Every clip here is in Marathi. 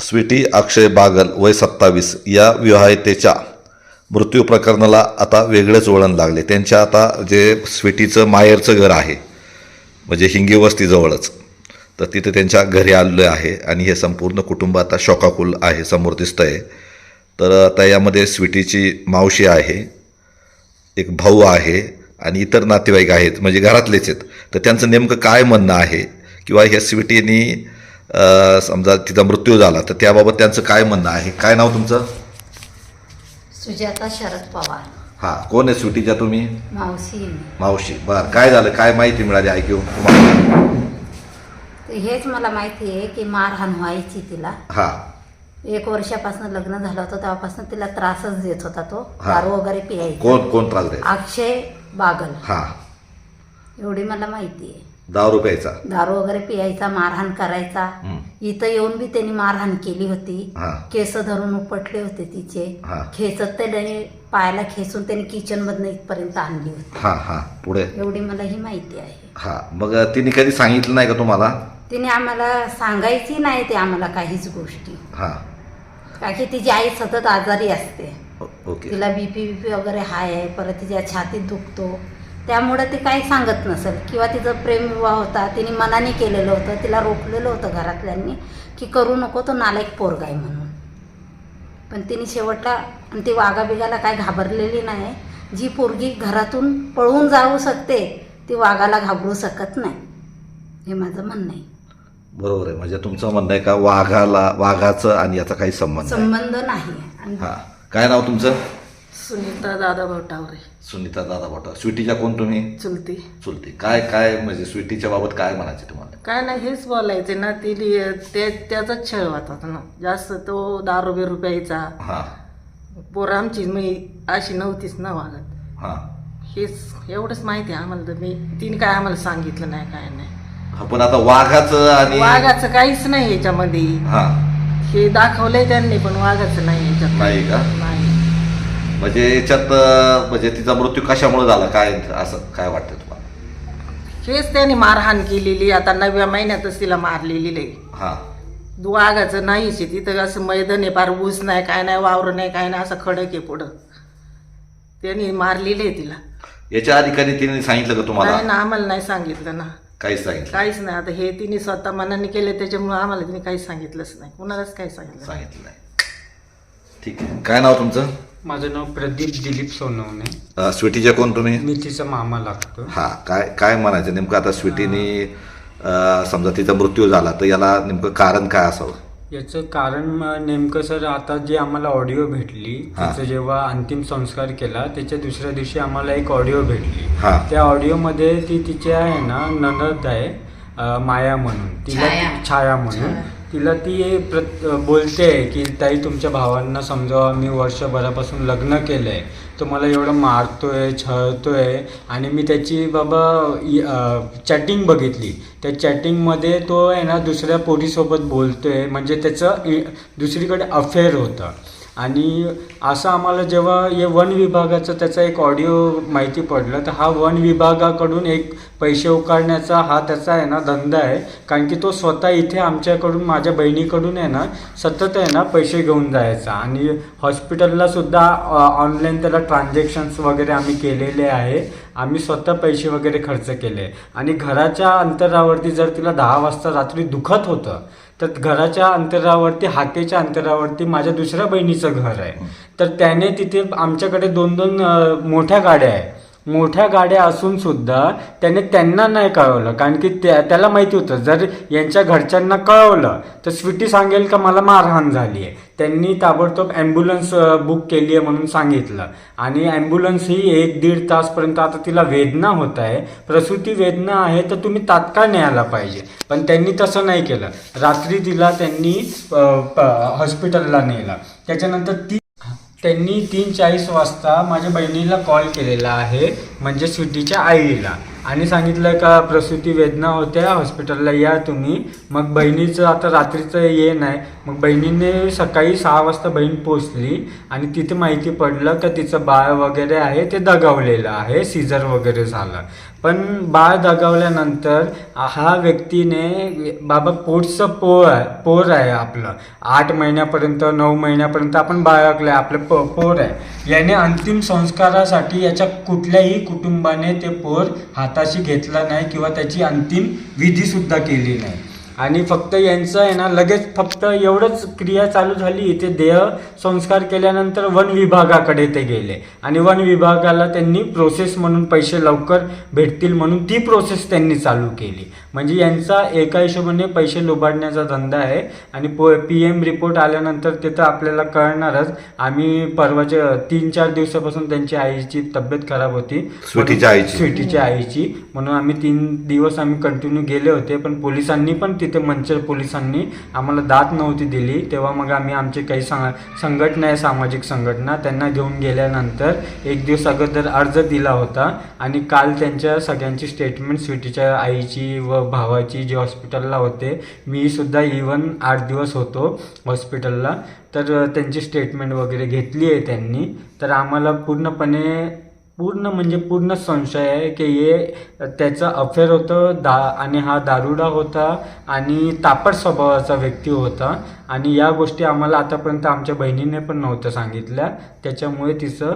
स्वीटी अक्षय बागल वय सत्तावीस या विवाहितेच्या मृत्यू प्रकरणाला आता वेगळंच वळण लागले. त्यांच्या आता जे स्वीटीचं माहेरचं घर आहे म्हणजे हिंगी वस्तीजवळच तर तिथे त्यांच्या घरी आलेलं आहे आणि हे संपूर्ण कुटुंब आता शोकाकुल आहे समोर दिसतं आहे. तर आता यामध्ये स्वीटीची मावशी आहे एक भाऊ आहे आणि इतर नातेवाईक आहेत म्हणजे घरातलेच आहेत. तर त्यांचं नेमकं काय म्हणणं आहे? किंवा ह्या स्वीटीनी समजा तिचा मृत्यू झाला तर त्याबाबत त्यांचं काय म्हणणं आहे? काय नाव तुमचं? सुजाता शरद पवार. हां कोण आहे स्वीटीच्या तुम्ही? मावशी. मावशी. बरं काय झालं? काय माहिती मिळाली? ऐकू. तुम्हाला हेच मला माहिती आहे की मारहाण व्हायची तिला. हां. एक वर्षापासून लग्न झालं होतं तेव्हापासून तिला त्रासच देत होता तो. हा. दारू वगैरे पियायचा. कोण कोण त्रास द्यायचा अक्षय बागल. हां. एवढी मला माहिती आहे. दहा रुपयाचा. दारू वगैरे पियायचा मारहाण करायचा. इथं येऊन बी त्यांनी मारहाण केली होती. हां. केस धरून उपटले होते तिचे. हा. खेचत त्याने पायाला खेचून त्यांनी किचन मधनं इथपर्यंत आणली होती. हां हां. पुढे? एवढी मला ही माहिती आहे. हां. मग तिने कधी सांगितलं नाही का तुम्हाला? तिने आम्हाला सांगायची नाही ते आम्हाला काहीच गोष्टी. हां. का की तिची आई सतत आजारी असते. ओ- ओके. तिला बीपी बीपी वगैरे हाय आहे. परत तिच्या छातीत दुखतो. त्यामुळे ती काही सांगत नसेल किंवा तिचा प्रेमविवाह होता तिने मनाने केलेलं होतं तिला रोखलेलं होतं घरातल्यांनी की करू नको तो नालायक पोरगा आहे म्हणून. पण तिने शेवटला आणि ती वागा बिगाला काय घाबरलेली नाही जी पोरगी घरातून पळून जाऊ शकते ती वाघाला घाबरू शकत नाही. हे माझं म्हणणं आहे. बरोबर आहे. म्हणजे तुमचं म्हणणं आहे का वाघाला वाघाचं आणि याचा काही संबंध संबंध नाही आणि हां. काय नाव तुमचं? सुनीता दादा भवटावरे सुनीता दादा भोटा स्वीटीच्या कोण तुम्ही? चुलती. चुलती. काय काय म्हणजे स्वीटीच्या बाबत काय म्हणायचे तुम्हाला? काय नाही हेच बोलायचे ना ती ते त्याचाच छळ होता ना. जास्त तो दारू बिरू प्यायचा. हां. पोरं आमची मी अशी नव्हतीच ना वागत. हां. हेच एवढंच माहिती आहे आम्हाला. तर मी तिने काय आम्हाला सांगितलं नाही काय नाही. हा, पण आता वाघाचं आणि वाघाचं काहीच नाही याच्यामध्ये. हां. हे दाखवलंय त्यांनी पण वाघाचं नाही याच्यात नाही का? नाही म्हणजे याच्यात म्हणजे तिचा मृत्यू कशामुळे झाला? काय असं काय वाटतं तुम्हाला? हेच त्यांनी मारहाण केलेली आता नवव्या महिन्यातच तिला मारलेली लई. हां. वाघाचं नाहीच आहे तिथं असं मैदान आहे फार ऊस नाही काय नाही वावर नाही काय नाही असं खडक आहे पुढं. त्यांनी मारलेलं आहे तिला. याच्या आधी कधी तिने सांगितलं का नाही तुम्हाला ना आम्हाला नाही सांगितलं ना. काहीच सांगितलं काहीच नाही आता हे तिने स्वतः मनाने केले त्याच्यामुळे आम्हाला तिने काहीच सांगितलंच नाही. कुणालाच काही सांगितलं नाही. सांगितलं नाही. ठीक आहे. काय नाव तुमचं? माझं नाव प्रदीप दिलीप सोनवणे. अं, स्वीटीच्या कोण तुम्ही? मी तिचा मामा लागतो. हा काय काय म्हणायचं? नेमकं आता स्वीटीने अं, समजा तिचा मृत्यू झाला तर याला नेमकं कारण काय असावं? याचं कारण म- नेमकं सर आता जी आम्हाला ऑडिओ भेटली हा. तिचं जेव्हा अंतिम संस्कार केला त्याच्या दुसऱ्या दिवशी आम्हाला एक ऑडिओ भेटली. हा. त्या ऑडिओमध्ये ती तिच्या आहे ना ननद आहे. माया म्हणून तिला छाया. छाया म्हणून. तिला ती प्रत बोलते की ताई तुमच्या भावांना समजावा मी वर्षभरापासून लग्न केलंय. तो मला एवढं मारतोय छळतोय आणि मी त्याची बाबा चॅटिंग बघितली. त्या चॅटिंगमध्ये तो आहे ना दुसऱ्या पोरीसोबत बोलतोय. म्हणजे त्याचं इ- दुसरीकडे अफेअर होतं. आणि असं आम्हाला जेव्हा हे वन विभागाचं त्याचा एक ऑडिओ माहिती पडलं तर हा वन विभागाकडून एक पैसे उकारण्याचा हा त्याचा आहे ना धंदा आहे. कारण की तो स्वतः इथे आमच्याकडून माझ्या बहिणीकडून आहे ना सतत आहे ना पैसे घेऊन जायचा. आणि हॉस्पिटललासुद्धा ऑनलाईन त्याला ट्रान्झॅक्शन्स वगैरे आम्ही केलेले आहे. आम्ही स्वतः पैसे वगैरे खर्च केले. आणि घराच्या अंतरावरती जर तिला दहा वाजता रात्री दुखत होतं तर घराच्या अंतरावरती हाकेच्या अंतरावरती माझ्या दुसऱ्या बहिणीचं घर आहे. तर त्याने तिथे आमच्याकडे दोन दोन मोठ्या गाड्या आहे. मोठ्या गाड्या असून सुद्धा त्याने त्यांना नाही कळवलं. कारण की त्या त्याला माहिती होतं जर यांच्या घरच्यांना कळवलं तर स्वीटी सांगेल का मला मारहाण झाली आहे. त्यांनी ताबडतोब ॲम्ब्युलन्स बुक केली आहे म्हणून सांगितलं. आणि ॲम्ब्युलन्स ही एक दीड तासपर्यंत आता तिला वेदना होत आहे. प्रसूती वेदना आहे तर तुम्ही तात्काळ न्यायला पाहिजे. पण त्यांनी तसं नाही केलं. रात्री तिला त्यांनी हॉस्पिटलला नेलं. त्याच्यानंतर ती त्यांनी तीन चाळीस वाजता माझ्या बहिणीला कॉल केलेला आहे. म्हणजे स्वीटीच्या आईला. आणि सांगितलं का प्रसूती वेदना होत्या हॉस्पिटलला या तुम्ही. मग बहिणीचं आता रात्रीचं ये नाही. मग बहिणीने सकाळी सहा वाजता बहीण पोचली आणि तिथे माहिती पडलं का तिचं बाळ वगैरे आहे ते दगावलेलं आहे सीझर वगैरे झालं. पण बाळ दगावल्यानंतर हा व्यक्तीने बाबा पोटचं पोर आहे पोर आहे आपलं. आठ महिन्यापर्यंत नऊ महिन्यापर्यंत आपण बाळगलं आहे आपलं प पोर आहे. याने अंतिम संस्कारासाठी याच्या कुठल्याही कुटुंबाने ते पोर हाताशी घेतला नाही किंवा त्याची अंतिम विधीसुद्धा केली नाही. आणि फक्त यांचं आहे ना लगेच फक्त एवढंच क्रिया चालू झाली इथे देह संस्कार केल्यानंतर वन विभागाकडे ते गेले. आणि वन विभागाला त्यांनी प्रोसेस म्हणून पैसे लवकर भेटतील म्हणून ती प्रोसेस त्यांनी चालू केली. म्हणजे यांचा एका हिशोबाने पैसे लुबाडण्याचा धंदा आहे. आणि पो पी एम रिपोर्ट आल्यानंतर ते तर आपल्याला कळणारच. आम्ही परवाच्या तीन चार दिवसापासून त्यांची आईची तब्येत खराब होती. स्वीटीच्या आईची. स्वीटीच्या आईची. म्हणून आम्ही तीन दिवस आम्ही कंटिन्यू गेले होते. पण पोलिसांनी पण तिथे मंचर पोलिसांनी आम्हाला दाद नव्हती दिली. तेव्हा मग आम्ही आमचे काही सांग संघटना आहे सामाजिक संघटना त्यांना घेऊन गेल्यानंतर एक दिवस अगोदर अर्ज दिला होता आणि काल त्यांच्या सगळ्यांची स्टेटमेंट स्वीटीच्या आईची व भावाची जी हॉस्पिटलला होते मी सुद्धा इवन आठ दिवस होतो हॉस्पिटलला तर त्यांची स्टेटमेंट वगैरे घेतली आहे त्यांनी. तर आम्हाला पूर्णपणे पूर्ण म्हणजे पूर्ण संशय आहे की हे त्याचं अफेअर होतं दा आणि हा दारुडा होता आणि तापट स्वभावाचा व्यक्ती होता. आणि या गोष्टी आम्हाला आतापर्यंत आमच्या बहिणीने पण नव्हतं सांगितल्या. त्याच्यामुळे तिचं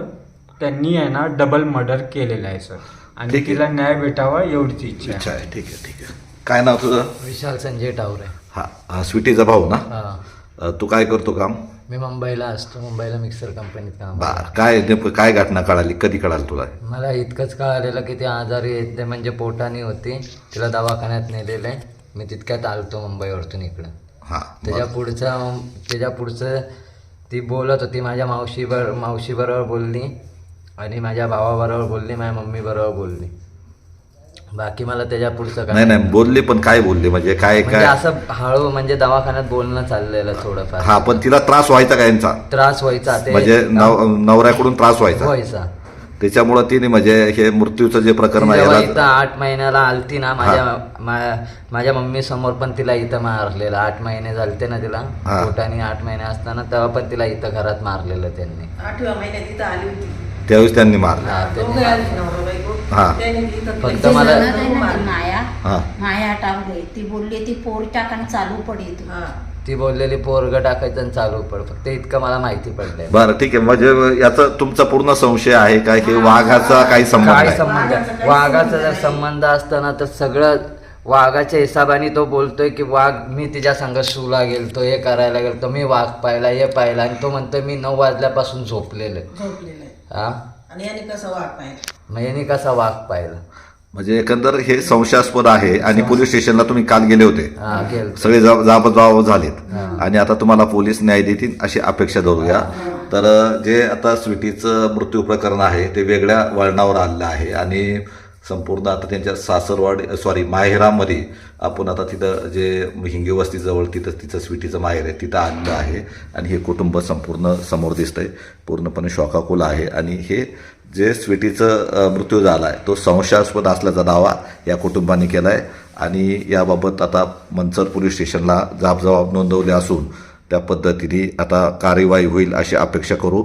त्यांनी आहे ना डबल मर्डर केलेलं आहे सर आणि ठीक आहे. तिला न्याय भेटावा एवढीच इच्छा आहे. इच्छा आहे. ठीक आहे ठीक आहे. काय नाव तुझं? विशाल संजय टावरे. हा हा स्वीटीचा भाऊ ना? हा. अ, तू काय करतो काम? मी मुंबईला असतो. मुंबईला मिक्सर कंपनीत काम बा काय नेमकं काय घटना कळाली? कधी कळाली तुला? मला इतकंच कळालेलं की ती आजारी येते म्हणजे पोटाने होती. तिला दवाखान्यात नेलेलं आहे. मी तितक्यात आलतो मुंबईवरतून इकडं. हा त्याच्या पुढचं त्याच्या पुढचं ती बोलत होती. माझ्या मावशीबर मावशीबरोबर बोलली आणि माझ्या भावाबरोबर बोलली. माझ्या मम्मीबरोबर बोलली. बाकी मला त्याच्या पुढचं काय नाही नाही बोलले पण काय बोलले? म्हणजे काय म्हणजे काय असं हळू म्हणजे दवाखान्यात बोलणं चाललेलं थोडंफार. हा पण तिला त्रास व्हायचा का यांचा? त्रास व्हायचा ते म्हणजे नव नवऱ्याकडून त्रास व्हायचा? व्हायचा. त्याच्यामुळं तिने म्हणजे हे मृत्यूचं जे प्रकरण आहे जेव्हा याला इथं आठ महिन्याला आलती ना माझ्या मा- माझ्या मम्मी समोर पण तिला इथं मारलेलं. आठ महिने झालते ना तिला. हा. पोटाने आठ महिने असताना तेव्हा पण तिला इथं घरात मारलेलं त्यांनी. आठव्या महिन्यात इथं आली होती. त्यावेळेस त्यांनी मारलं. हा, हा. फक्त ती मला- माया हा. माया टावले ती बोलली ती पोर टाकाने चालू पडे तू हा. ती बोललेली पोरग टाकायचं आणि चालू पड. फक्त इतकं मला माहिती पडलंय. बरं ठीक आहे. म्हणजे याचा तुमचा पूर्ण संशय आहे काय की वाघाचा काही संबंध काय संबंध? वाघाचा जर संबंध असताना तर सगळं वाघाच्या हिसाबाने तो बोलतोय की वाघ मी तिच्या संग शूला गेलतो हे करायला गेलतो मी वाघ पाहिला हे पाहिला. आणि तो म्हणतोय मी नऊ वाजल्यापासून झोपलेलं हा? आणि याने कसं वाघ पाहिजे मग यांनी कसा वाघ पाहिला? म्हणजे एकंदर हे संशयास्पद आहे आणि पोलीस स्टेशनला तुम्ही काल गेले होते. हा गेल सगळे जा- जाब झालेत. आणि आता तुम्हाला पोलीस न्याय देतील अशी अपेक्षा धरूया. तर जे आता स्वीटीचं मृत्यू प्रकरण आहे ते वेगळ्या वळणावर आलेलं आहे. आणि संपूर्ण आता त्यांच्या सासरवाडी सॉरी माहेरामध्ये आपण आता तिथं जे हिंगे वस्तीजवळ तिथं तिचं स्वीटीचं माहेर आहे तिथं आणलं आहे. आणि हे कुटुंब संपूर्ण समोर दिसतंय. पूर्णपणे शोकाकुल आहे. आणि हे जे स्वीटीचं मृत्यू झाला आहे तो संशयास्पद असल्याचा दावा या कुटुंबाने केला आहे आणि याबाबत आता मंचर पोलीस स्टेशनला जाबजबाब नोंदवले असून त्या पद्धतीने आता कार्यवाही होईल अशी अपेक्षा करू.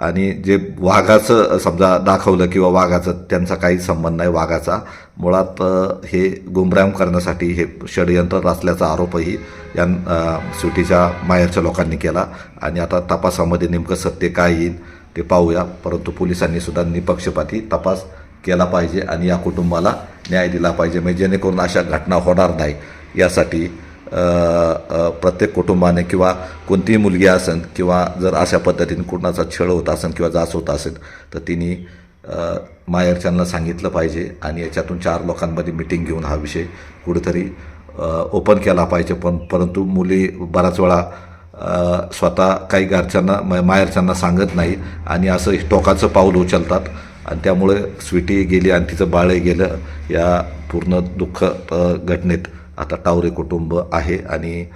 आणि जे वाघाचं समजा दाखवलं किंवा वाघाचं त्यांचा काही संबंध नाही वाघाचा. मुळात हे गुमराम करण्यासाठी हे षडयंत्र रचल्याचा आरोपही या सुटीच्या माहेरच्या लोकांनी केला. आणि आता तपासामध्ये नेमकं सत्य काय येईल ते पाहूया. परंतु पोलिसांनी सुद्धा निपक्षपाती तपास केला पाहिजे आणि या कुटुंबाला न्याय दिला पाहिजे. म्हणजे जेणेकरून अशा घटना होणार नाही. यासाठी प्रत्येक कुटुंबाने किंवा कोणतीही मुलगी असेल किंवा जर अशा पद्धतीने कुणाचा छळ होत असेल किंवा जास होत असेल तर तिने माहेरच्यांना सांगितलं पाहिजे आणि याच्यातून चार लोकांमध्ये मिटिंग घेऊन हा विषय कुठेतरी ओपन केला पाहिजे. पण परंतु मुली बराच वेळा स्वतः काही घरच्यांना म- माहेरच्यांना सांगत नाही आणि असं टोकाचं पाऊल उचलतात आणि त्यामुळे स्वीटी गेली आणि तिचं बाळही गेलं या पूर्ण दुःख घटनेत आता टावरे कुटुंब आहे आणि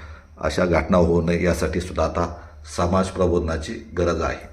अशा घटना होऊ नये यासाठी सुद्धा आता समाज प्रबोधनाची गरज आहे.